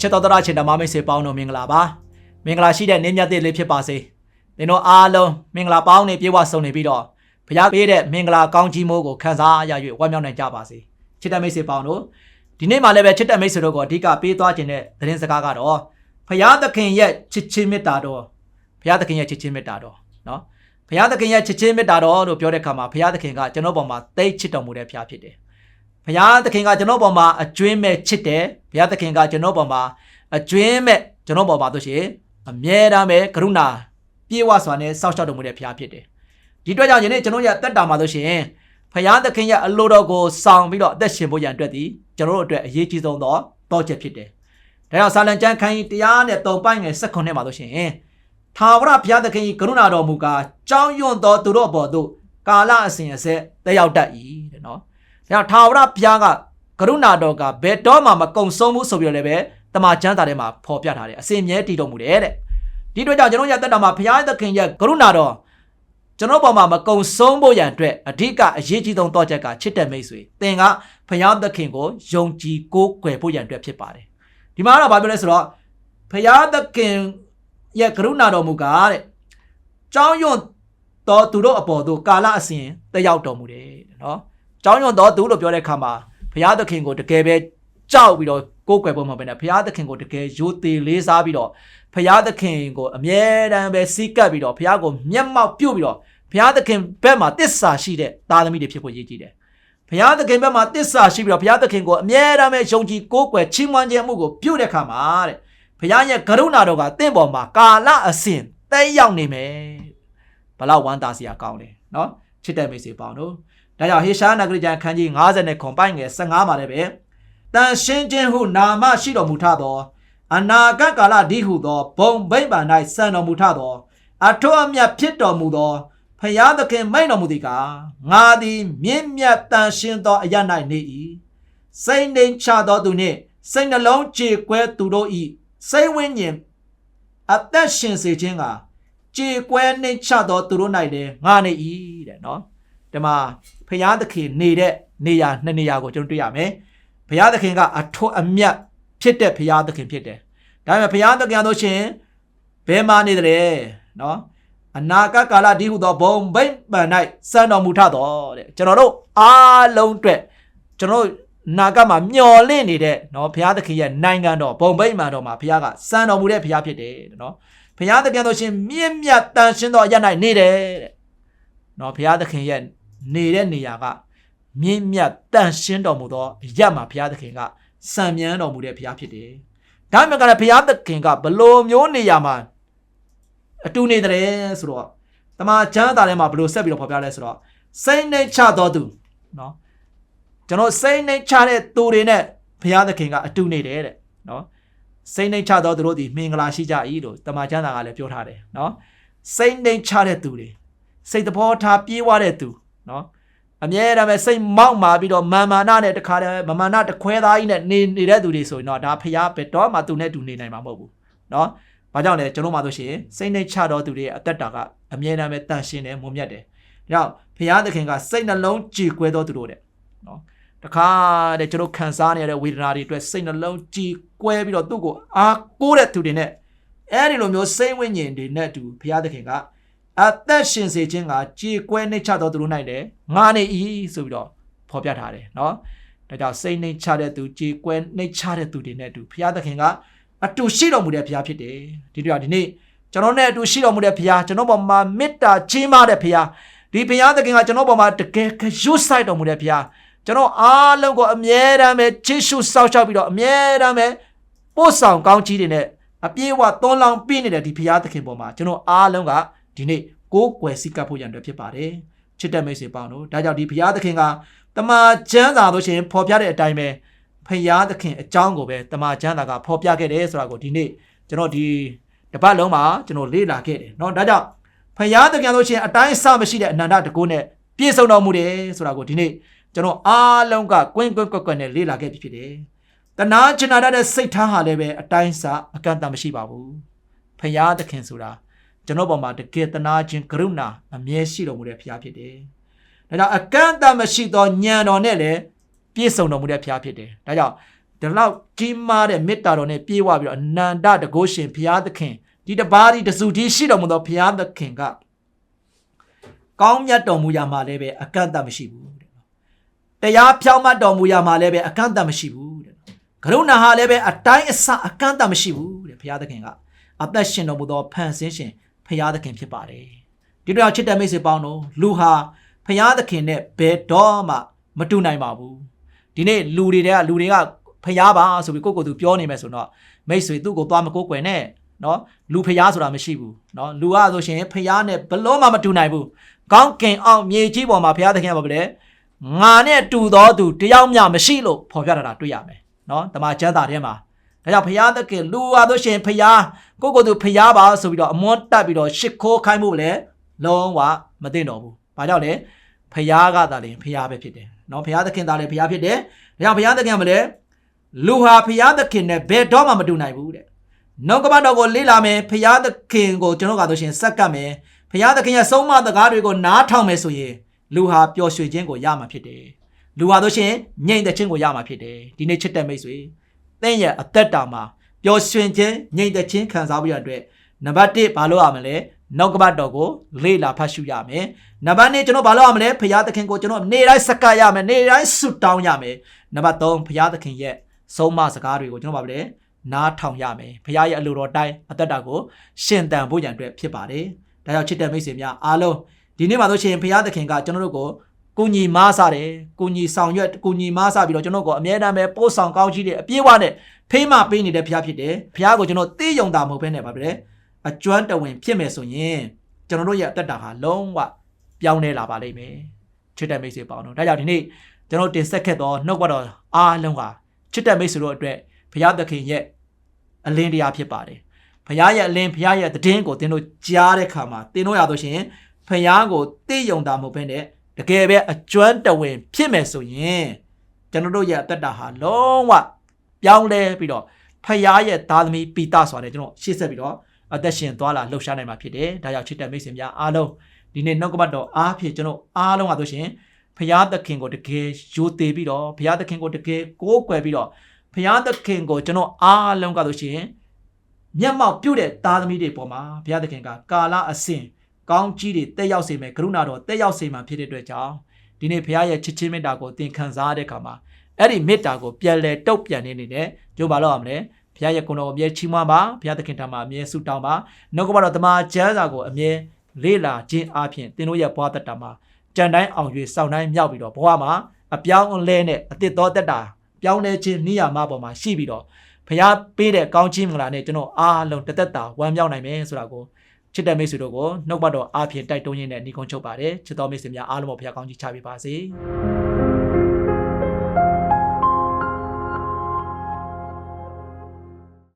ချစ်တော်တရချစ်ဓမ္မမိတ်ဆွေပေါင်းတို့မင်္ဂလာပါမင်္ဂလာရှိတဲ့နေ့မြတ်တဲ့လေးဖြစ်ပါစေသင်တို့အားလုံးမင်္ဂလာပေါင်းနဲ့ပြေဝဆုံနေပြီးတော့ဘုရားပေးတဲ့မင်္ဂလာကောင်းကြီးမိုးကိုခံစားရ၍ဝမ်းမြောက်နိုင်ကြပါစေချစ်တဲ့မိတ်ဆွေပေါင်းတို့ဒီနေ့မှလည်းပဲချစ်တဲ့မိတ်ဆွေတို့ကိုအဓိကပေးသွားခြင်းတဲ့သတင်းစကားကတော့ဘုရားသခင်ရဲ့ချစ်ချင်းမေတ္တာတော်ဘုရားသခင်ရဲ့ချစ်ချင်းမေတ္တာတော်နော်ဘုရားသခင်ရဲ့ချစ်ချင်းမေတ္တာတော်လို့ပြောတဲ့အခါမှာဘုရားသခင်ကကျွန်တော်ပေါ်မှာတိတ်ချစ်တော်မူတဲ့ဘုရားဖြစ်တယ်ဘုရားသခင်ကကျွန်တော်ပေါ်မှာအကျွင်းမဲ့ချစ်တယ် ဘုရားသခင်ကကျွန်တော်ပေါ်မှာအကျွင်းမဲ့ကျွန်တော်ပေါ်မှာတို့ရှိရင်အမြဲတမ်းပဲကရုဏာပြေဝစွာနဲ့စောင့်ရှောက်တော်မူတဲ့ဘုရားဖြစ်တယ်ဒီအတွက်ကြောင့်ယနေ့ကျွန်တော်ရဲ့အသက်တာမှာတို့ရှိရင်ဘုရားသခင်ရဲ့အလိုတော်ကိုဆောင်ပြီးတော့အသက်ရှင်ဖို့ရန်အတွက်ဒီကျွန်တော်တို့အတွက်အရေးကြီးဆုံးသောတောချက်ဖြစ်တယ်ဒါကြောင့်ဆာလံကျမ်းခန်းကြီးတရားနဲ့တုံပိုင်ငယ်၁၉မှာတို့ရှိရင်ထာဝရဘုရားသခင်၏ကရုဏာတော်မူကားကြောင်းရွံ့သောသူတို့အပေါ်သို့ကာလအစဉ်အဆက်တက်ရောက်တတ်၏တဲ့နော်။ဒါကြောင့်ထာဝရဘုရားက ကရုဏာတော်ကဘယ်တော့မှမကုံဆုံးဘူးဆိုပြီးတော့လည်းပဲတမန်ကျမ်းစာထဲမှာဖော်ပြထားတယ်အစဉ်မြဲတည်တော်မူတယ်တဲ့။ဒီအတွက်ကြောင့်ကျွန်တော်ရဲ့တက်တာမှာဘုရားသခင်ရဲ့ကရုဏာတော်ကျွန်တော်ပေါ်မှာမကုံဆုံးဖို့ရန်အတွက်အဓိကအရေးကြီးဆုံးတော့ချက်ကချစ်တဲ့မိတ်ဆွေသင်ကဘုရားသခင်ကိုယုံကြည်ကိုးကွယ်ဖို့ရန်အတွက်ဖြစ်ပါတယ်။ဒီမှာကတော့ဘာပြောလဲဆိုတော့ဘုရားသခင်ရဲ့ကရုဏာတော်မူကားတဲ့။ကြောင်းရွံ့တော်သူတို့အပေါ်သို့ကာလအစဉ်တက်ရောက်တော်မူတယ်တဲ့နော်။ကြောင်းရွံ့တော်သူလို့ပြောတဲ့အခါမှာ ဘုရားသခင်ကိုတကယ်ပဲကြောက်ပြီးတော့ကိုးကွယ်ဖို့မဟုတ်ဘဲနဲ့ဘုရားသခင်ကိုတကယ်ရိုသေလေးစားပြီးတော့ဘုရားသခင်ကိုအမြဲတမ်းပဲစီးကပ်ပြီးတော့ဘုရားကိုမျက်မှောက်ပြုတ်ပြီးတော့ဘုရားသခင်ဘက်မှာတစ္ဆာရှိတဲ့သားသမီးတွေဖြစ်ဖို့ရည်ကြည်တယ်။ဘုရားသခင်ဘက်မှာတစ္ဆာရှိပြီးတော့ဘုရားသခင်ကိုအမြဲတမ်းပဲယုံကြည်ကိုးကွယ်ချီးမွမ်းခြင်းမှုကိုပြုတဲ့အခါမှာတဲ့ဘုရားရဲ့ကရုဏာတော်ကတင့်ပေါ်မှာကာလအစဉ်တက်ရောက်နေမယ်။ဘလောက်ဝမ်းသာစရာကောင်းတယ်နော်ချစ်တဲ့မိတ်ဆွေပေါင်းတို့ ဒါကြောင့်ဟေရှားနဂရိကျမ်းခန်းကြီး90ခွန်ပိုက်ငယ်15မှာလည်းပဲတန်ရှင်းခြင်းဟုနာမရှိတော်မူထသောအနာဂတ်ကာလဒီဟုသောဘုံဗိမ့်ပန်၌စံတော်မူထသောအထွတ်အမြတ်ဖြစ်တော်မူသောဖျားသခင်မိန်တော်မူသည်ကားငါသည်မြင့်မြတ်တန်ရှင်းသောအရ၌နေ၏စိတ်နှိမ်ချသောသူနှင့်စိတ်နှလုံးကြေကွဲသူတို့၏စိတ်ဝိညာဉ်အသက်ရှင်စေခြင်းကကြေကွဲနှိမ်ချသောသူတို့၌လည်းငါနေ၏တဲ့နော်ဒီမှာ ဖျားသခင်နေတဲ့နေရာနှစ်နေရာကိုကျွန်တော်တွေ့ရမယ်ဘုရားသခင်ကအထွတ်အမြတ်ဖြစ်တဲ့ဘုရားသခင်ဖြစ်တယ်။ဒါပေမဲ့ဘုရားသခင်တို့ရှင်ဘယ်မှာနေတယ်လဲနော်အနာဂတ်ကာလဒီဟုသောဘုံဗိမ့်ပန်၌စံတော်မူထတော်တဲ့ကျွန်တော်တို့အားလုံးအတွက်ကျွန်တော်တို့နာဂတ်မှာမျော်လင့်နေတဲ့နော်ဘုရားသခင်ရဲ့နိုင်ငံတော်ဘုံဗိမ့်မှန်တော်မှာဘုရားကစံတော်မူတဲ့ဘုရားဖြစ်တယ်တဲ့နော်ဘုရားသခင်တို့ရှင်မြင့်မြတ်တန်ရှင်းသောအရ၌နေတယ်တဲ့နော်ဘုရားသခင်ရဲ့ နေတဲ့နေရာကမြင့်မြတ်တန်ရှင်းတော်မူသောရက်မှာဘုရားသခင်ကစံမြန်းတော်မူတဲ့ဘုရားဖြစ်တယ်။ဒါမှမဟုတ်လည်းဘုရားသခင်ကဘလို့မျိုးနေရာမှာအတူနေတယ်ဆိုတော့တမန်ကျမ်းစာထဲမှာဘလို့ဆက်ပြီးတော့ဖော်ပြလဲဆိုတော့စိတ်နှိမ်ချတော်သူနော်ကျွန်တော်စိတ်နှိမ်ချတဲ့သူတွေနဲ့ဘုရားသခင်ကအတူနေတယ်တဲ့နော်စိတ်နှိမ်ချတော်သူတို့ဒီမင်္ဂလာရှိကြ၏လို့တမန်ကျမ်းစာကလည်းပြောထားတယ်နော်စိတ်နှိမ်ချတဲ့သူတွေစိတ်တဘောထားပြေးွားတဲ့သူ နော်အမြဲတမ်းပဲစိတ်မောက်မာပြီးတော့မာမာနနဲ့တခါတည်းမမာနတခွဲသားကြီးနဲ့နေနေတဲ့သူတွေဆိုရင်တော့ဒါဖျားပဲတော့မှသူနဲ့တူနေနိုင်မှာမဟုတ်ဘူးเนาะဘာကြောင့်လဲကျွန်တော်မှဆိုရှင်စိတ်နဲ့ချတော့သူတွေရဲ့အသက်တာကအမြဲတမ်းပဲတန့်ရှင်းတယ်မုံမြတ်တယ်။ဒါကြောင့်ဖျားသခင်ကစိတ်နှလုံးကြည်ကွဲတော်သူတို့တဲ့เนาะတခါတည်းကျွန်တော်ခံစားနေရတဲ့ဝေဒနာတွေအတွက်စိတ်နှလုံးကြည်ကွဲပြီးတော့သူ့ကိုအားကိုးတဲ့သူတွေနဲ့အဲဒီလိုမျိုးစိတ်ဝိညာဉ်တွေနဲ့တူဖျားသခင်က အသက်ရှင်စေခြင်းကကြေကွဲနှိမ့်ချတော်သူတို့၌လည်းငါနေ၏ဆိုပြီးတော့ဖော်ပြထားတယ်နော်ဒါကြောင့်စိတ်နှိမ့်ချတဲ့သူကြေကွဲနှိမ့်ချတဲ့သူတွေနဲ့အတူဘုရားသခင်ကအတူရှိတော်မူတဲ့ဘုရားဖြစ်တယ်ဒီတော့ဒီနေ့ကျွန်တော်နဲ့အတူရှိတော်မူတဲ့ဘုရားကျွန်တော်ပေါ်မှာမေတ္တာကြီးမားတဲ့ဘုရားဒီဘုရားသခင်ကကျွန်တော်ပေါ်မှာတကယ်ကရွတ်ဆိုင်တော်မူတဲ့ဘုရားကျွန်တော်အားလုံးကိုအမြဲတမ်းပဲချစ်ရှုစောင့်ရှောက်ပြီးတော့အမြဲတမ်းပဲပို့ဆောင်ကောင်းချီးတွေနဲ့အပြည့်အဝသွန်လောင်းပြည့်နေတဲ့ဒီဘုရားသခင်ပေါ်မှာကျွန်တော်အားလုံးက ဒီနေ့ကိုးကွယ်စိတ်ကပ်ဖို့ရန်အတွက်ဖြစ်ပါတယ်ချစ်တဲ့မိတ်ဆွေပေါင်းတို့ဒါကြောင့်ဒီဘုရားသခင်ကတမန်ကျမ်းစာတို့ရှင်ဖော်ပြတဲ့အတိုင်းပဲဖရာသခင်အကြောင်းကိုပဲတမန်ကျမ်းစာကဖော်ပြခဲ့တယ်ဆိုတာကိုဒီနေ့ကျွန်တော်ဒီတပတ်လုံးမှာကျွန်တော်လေ့လာခဲ့တယ်เนาะဒါကြောင့်ဖရာသခင်တို့ရှင်အတိုင်းအဆမရှိတဲ့အနန္တတကုနဲ့ပြည့်စုံတော်မူတယ်ဆိုတာကိုဒီနေ့ကျွန်တော်အားလုံးကကွင်းကွင်းကွက်ကွက်နဲ့လေ့လာခဲ့ပြီဖြစ်တယ်တနာကျင်နာတဲ့စိတ်ထားဟာလည်းပဲအတိုင်းအဆအကန့်အသတ်မရှိပါဘူးဖရာသခင်ဆိုတာ ကျွန်တော်ပေါ်မှာတကယ်တနာခြင်းကရုဏာအမြဲရှိတော်မူတဲ့ဘုရားဖြစ်တယ်။ဒါကြောင့်အကန့်အသတ်မရှိသောဉာဏ်တော်နဲ့လည်းပြည့်စုံတော်မူတဲ့ဘုရားဖြစ်တယ်။ဒါကြောင့်ဒီလောက်ကြီးမားတဲ့မေတ္တာတော်နဲ့ပြေဝပြီးတော့အနန္တတကုရှင်ဘုရားသခင်ဒီတပါးဒီတစုတည်းရှိတော်မူသောဘုရားသခင်ကကောင်းမြတ်တော်မူရာမှာလည်းပဲအကန့်အသတ်မရှိဘူးတဲ့နော်တရားဖြောင့်မတ်တော်မူရာမှာလည်းပဲအကန့်အသတ်မရှိဘူးတဲ့နော်ကရုဏာဟာလည်းပဲအတိုင်းအဆအကန့်အသတ်မရှိဘူးတဲ့ဘုရားသခင်ကအသက်ရှင်တော်မူသောဖန်ဆင်းရှင် ဘုရားသခင်ဖြစ်ပါတယ်ဒီတော့ချစ်တဲ့မိတ်ဆွေပေါင်းတို့လူဟာဘုရားသခင်နဲ့ဘယ်တော့မှမတူနိုင်ပါဘူးဒီနေ့လူတွေတဲ့လူတွေကဖျားပါဆိုပြီးကိုယ့်ကိုယ်သူပြောနေမယ်ဆိုတော့မိတ်ဆွေသူ့ကိုသွားမကိုးကွယ်နဲ့နော်လူဖျားဆိုတာမရှိဘူးနော်လူကဆိုရှင်ဖျားနဲ့ဘလို့မှမတူနိုင်ဘူးကောင်းကင်အောင်မြေကြီးပေါ်မှာဖျားသခင်ကဘာလဲငါနဲ့တူတော်သူတယောက်မျှမရှိလို့ဖော်ပြထားတာတွေ့ရမယ်နော်တမန်ကျမ်းစာထဲမှာ ဒါကြောင့်ဖျားသခင်လူဟာဆိုရှင်ဖျားကိုယ့်ကိုယ်သူဖျားပါဆိုပြီးတော့အမွန်းတက်ပြီးတော့ရှ िख ိုးခိုင်းမှုလည်းလုံးဝမသိတော့ဘူးဘာကြောင့်လဲဖျားကသာလင်ဖျားပဲဖြစ်တယ်နော်ဖျားသခင်သာလင်ဖျားဖြစ်တယ်ဒါကြောင့်ဖျားသခင်ကမလဲလူဟာဖျားသခင်နဲ့ဘယ်တော့မှမတူနိုင်ဘူးတဲ့နောက်ကပတ်တော်ကိုလေးလာမယ်ဖျားသခင်ကိုကျွန်တော်ကဆိုရှင်စက္ကပ်မယ်ဖျားသခင်ရဲ့ဆုံးမစကားတွေကိုနားထောင်မယ်ဆိုရင်လူဟာပျော်ရွှင်ခြင်းကိုရမှာဖြစ်တယ်လူဟာဆိုရှင်ငြိမ်သက်ခြင်းကိုရမှာဖြစ်တယ်ဒီနေ့ချစ်တဲ့မိတ်ဆွေ သင်ရဲ့အသက်တာမှာပျော်ရွှင်ခြင်းငြိမ်သက်ခြင်းခံစားဖို့ရတဲ့နံပါတ်1ဘာလို့ရမလဲနောက်ကပတ်တော်ကိုလေ့လာဖတ်ရှုရမယ်နံပါတ်2ကျွန်တော်ဘာလို့ရမလဲဖရာသခင်ကိုကျွန်တော်နေ့တိုင်းစက္ကပ်ရမယ်နေ့တိုင်းဆုတောင်းရမယ်နံပါတ်3ဖရာသခင်ရဲ့ဆုံးမစကားတွေကိုကျွန်တော်ဘာလဲနားထောင်ရမယ်ဖရာရဲ့အလိုတော်တိုင်းအသက်တာကိုရှင်တန်ဖို့ရန်အတွက်ဖြစ်ပါတယ်ဒါကြောင့်ချစ်တဲ့မိတ်ဆွေများအားလုံးဒီနေ့မှာဆိုရှင်ဖရာသခင်ကကျွန်တော်တို့ကို ကိုညီမားစားတယ်ကိုညီဆောင်ရွက်ကိုညီမားစားပြီးတော့ကျွန်တော်ကိုအမြဲတမ်းပဲပို့ဆောင်ကောင်းကြီးတဲ့အပြည့်အဝနဲ့ဖေးမပေးနေတဲ့ဖရာဖြစ်တယ်ဖရာကိုကျွန်တော်သိယုံတာမဟုတ်ဘဲနဲ့ဗာပဲအကျွမ်းတဝင်ဖြစ်မယ်ဆိုရင်ကျွန်တော်တို့ရဲ့အသက်တာဟာလုံးဝပြောင်းလဲလာပါလိမ့်မယ်ချစ်တဲ့မိတ်ဆွေပေါင်းတို့ဒါကြောင့်ဒီနေ့ကျွန်တော်တင်ဆက်ခဲ့သောနှုတ်ကပတ်တော်အားလုံးဟာချစ်တဲ့မိတ်ဆွေတို့အတွက်ဘုရားသခင်ရဲ့အလင်းတရားဖြစ်ပါတယ်ဘုရားရဲ့အလင်းဘုရားရဲ့တည်င်းကိုသင်တို့ကြားတဲ့ခါမှာသင်တို့ရတော့ရှင်ဘုရားကိုသိယုံတာမဟုတ်ဘဲနဲ့ တကယ်ပဲအကျွမ်းတဝင်ဖြစ်မယ်ဆိုရင်ကျွန်တော်တို့ရဲ့အသက်တာဟာလုံးဝပြောင်းလဲပြီးတော့ဖယားရဲ့သားသမီးပိတဆိုတာလေကျွန်တော်ရှေ့ဆက်ပြီးတော့အသက်ရှင်သွားလာလှုပ်ရှားနိုင်မှာဖြစ်တယ်။ဒါကြောင့်ချစ်တဲ့မိတ်ဆွေများအားလုံးဒီနေ့နှုတ်ကပတ်တော်အားဖြင့်ကျွန်တော်အားလုံးဟာဆိုရှင်ဖရာသခင်ကိုတကယ်ယိုသေးပြီးတော့ဖရာသခင်ကိုတကယ်ကိုးကွယ်ပြီးတော့ဖရာသခင်ကိုကျွန်တော်အားလုံးကဆိုရှင်မျက်မှောက်ပြုတဲ့သားသမီးတွေပေါ်မှာဘုရားသခင်ကကာလအစဉ် ကောင်းကြီးတွေတက်ရောက်စေမယ်ကရုဏာတော်တက်ရောက်စေမှာဖြစ်တဲ့အတွက်ကြောင့်ဒီနေ့ဘုရားရဲ့ချစ်ချင်းမေတ္တာကိုသင်ခံစားရတဲ့အခါမှာအဲ့ဒီမေတ္တာကိုပြန်လဲတုတ်ပြန်နေနေတဲ့ကြိုးပါလို့ရမလဲဘုရားရဲ့ကုဏတော်အမြဲချီးမွမ်းပါဘုရားသခင်ထံမှာအမြဲဆုတောင်းပါနှုတ်ကပတော်တမန်ကျမ်းစာကိုအမြဲလေ့လာခြင်းအပြင်သင်တို့ရဲ့ဘဝတက်တာမှာကြံတိုင်းအောင်၍စောင့်တိုင်းမြောက်ပြီးတော့ဘဝမှာအပြောင်းအလဲနဲ့အသစ်တော်တက်တာပြောင်းလဲခြင်းနိယာမပေါ်မှာရှိပြီးတော့ဘုရားပေးတဲ့ကောင်းချီးမင်္ဂလာနဲ့ကျွန်တော်အားလုံးတသက်တာဝမ်းမြောက်နိုင်မယ်ဆိုတာကို ချစ်တဲ့မိတ်ဆွေတို့ကိုနှုတ်ပတ်တော်အားဖြင့်တိုက်တွန်းရင်းနဲ့ညီကုန်းချုပ်ပါတယ်ချစ်တော်မိတ်ဆွေများအားလုံးကိုဘုရားကောင်းချီးချပေးပါစေ